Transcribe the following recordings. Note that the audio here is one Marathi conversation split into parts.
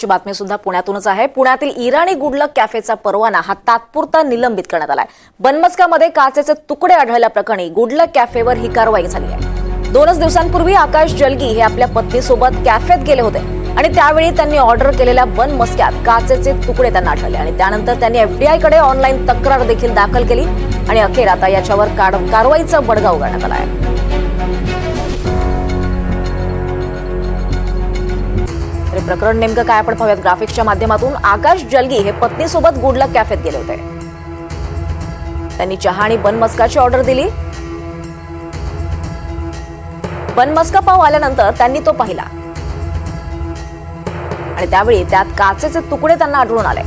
ची बातमी सुद्धा पुण्यातूनच आहे. पुण्यातील इराणी गुडलक कॅफेचा परवाना हा तात्पुरता निलंबित करण्यात आलाय. बनमस्कामध्ये काचेचे तुकडे आढळल्याप्रकरणी गुडलक कॅफेवर ही कारवाई झाली आहे. दोनच दिवसांपूर्वी आकाश जलगी हे आपल्या पत्नीसोबत कॅफेत गेले होते आणि त्यावेळी त्यांनी ऑर्डर केलेल्या बन मस्क्यात काचेचे तुकडे त्यांना आढळले आणि त्यानंतर त्यांनी एफडीआयकडे ऑनलाईन तक्रार देखील दाखल केली आणि अखेर आता याच्यावर कारवाईचा बडगा उघडण्यात आला आहे. प्रकरण नेमकं काय आपण पाहूयात ग्राफिक्सच्या माध्यमातून. आकाश जलगी हे पत्नीसोबत गुडलक कॅफेत गेले होते. त्यांनी चहा आणि बनमस्काची ऑर्डर दिली. बनमस्का पाव आल्यानंतर त्यांनी तो पाहिला. आणि त्यावेळी त्यात काचेचे तुकडे त्यांना आढळून आले.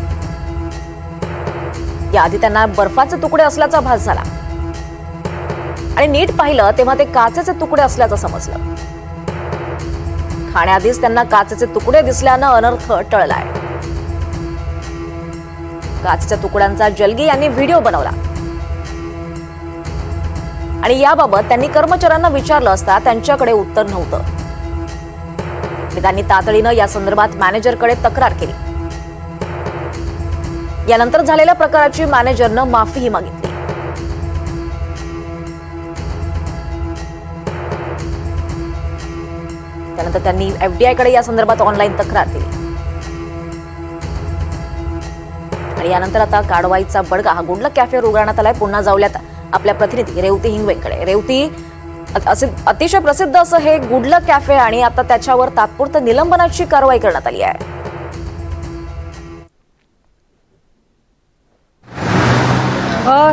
याआधी त्यांना बर्फाचे तुकडे असल्याचा भास झाला. आणि नीट पाहिलं तेव्हा ते काचेचे तुकडे असल्याचं समजलं. खाण्याआधीच त्यांना काचेचे तुकडे दिसल्यानं अनर्थ टळलाय. काचेच्या तुकड्यांचा जलगी यांनी व्हिडिओ बनवला. आणि याबाबत त्यांनी कर्मचाऱ्यांना विचारलं असता त्यांच्याकडे उत्तर नव्हतं. त्यांनी तातडीनं या संदर्भात मॅनेजरकडे तक्रार केली. यानंतर झालेल्या प्रकाराची मॅनेजरनं माफीही मागितली. त्यानंतर त्यांनी एफडीआयकडे या संदर्भात ऑनलाईन तक्रार दिली आणि यानंतर आता कारवाईचा बडगा हा गुंडलक कॅफेवर उघडण्यात आलाय. पुन्हा जाऊल्यात आपल्या प्रतिनिधी रेवती हिंगवेकडे. रेवती असे अतिशय प्रसिद्ध असं हे गुडलक कॅफे आणि आता त्याच्यावर तात्पुरतं निलंबनाची कारवाई करण्यात आली आहे.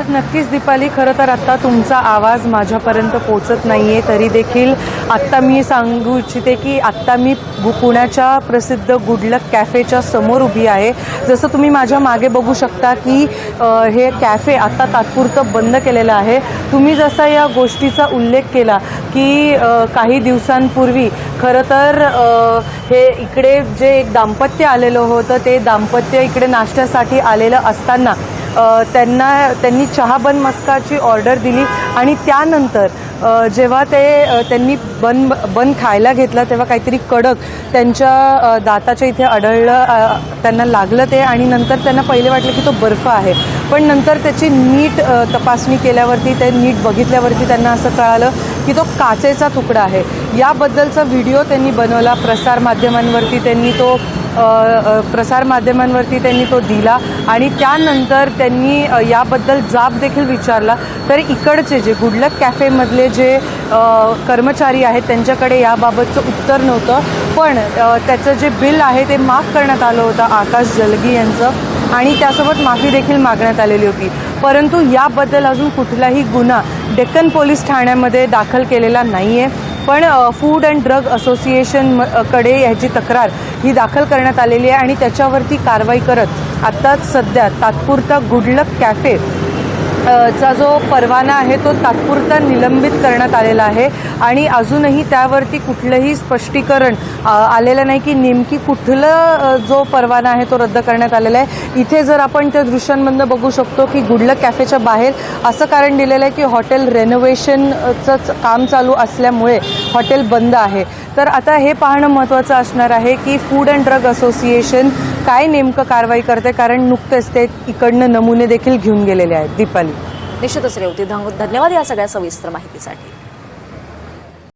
नक्कीच दीपाली खरं तर आत्ता तुमचा आवाज माझ्यापर्यंत पोचत नाही आहे तरी देखील आत्ता मी सांगू इच्छिते की आत्ता मी गु- पुण्याच्या प्रसिद्ध गुडलक कॅफेच्या समोर उभी आहे. जसं तुम्ही माझ्या मागे बघू शकता की हे कॅफे आत्ता तात्पुरतं बंद केलेलं आहे. तुम्ही जसा या गोष्टीचा उल्लेख केला की काही दिवसांपूर्वी खरं तर हे इकडे जे एक दाम्पत्य आलेलं होतं ते दाम्पत्य इकडे नाश्त्यासाठी आलेलं असताना त्यांना त्यांनी चहा बन मस्काची ऑर्डर दिली आणि त्यानंतर जेव्हा ते त्यांनी बन बन खायला घेतला तेव्हा काहीतरी कडक त्यांच्या दाताच्या इथे आढळलं त्यांना लागलं ते आणि नंतर त्यांना पहिले वाटलं की तो बर्फ आहे. पण नंतर त्याची नीट तपासणी केल्यावरती ते नीट बघितल्यावरती त्यांना असं कळालं की तो काचेचा तुकडा आहे. याबद्दलचा व्हिडिओ त्यांनी बनवला प्रसारमाध्यमांवरती त्यांनी तो प्रसारमाध्यमांवरती त्यांनी तो दिला आणि त्यानंतर त्यांनी याबद्दल जाब देखील विचारला. तर इकडचे जे गुडलक कॅफेमधले जे कर्मचारी आहेत त्यांच्याकडे याबाबतचं उत्तर नव्हतं. पण त्याचं जे बिल आहे ते माफ करण्यात आलं होतं आकाश जलगी यांचं. आणि त्यासोबत माफी देखील मागण्यात आलेली होती. परंतु याबद्दल अजून कुठलाही गुन्हा डेक्कन पोलीस ठाण्यामध्ये दाखल केलेला नाही आहे पण फूड अँड ड्रग असोसिएशनकडे ह्याची तक्रार ही दाखल करण्यात आलेली आहे आणि त्याच्यावरती कारवाई करत आत्ताच सध्या तात्पुरता गुडलक कॅफे चा जो परवाना आहे तो तात्पुरता निलंबित करण्यात आलेला आहे. आणि अजूनही त्यावरती कुठलंही स्पष्टीकरण आलेलं नाही की नेमकी कुठलं जो परवाना आहे तो रद्द करण्यात आलेला आहे. इथे जर आपण त्या दृश्यांमधनं बघू शकतो की गुडलक कॅफेच्या बाहेर असं कारण दिलेलं आहे की हॉटेल रेनोव्हेशनचं काम चालू असल्यामुळे हॉटेल बंद आहे. तर आता हे पाहणं महत्त्वाचं असणार आहे की फूड अँड ड्रग असोसिएशन काय नेमकं कारवाई करते कारण नुकतेच ते इकडनं नमुने देखील घेऊन गेलेले आहेत. दीपाली. निश्चितच रेवती धन- धन्यवाद या सगळ्या सविस्तर माहितीसाठी.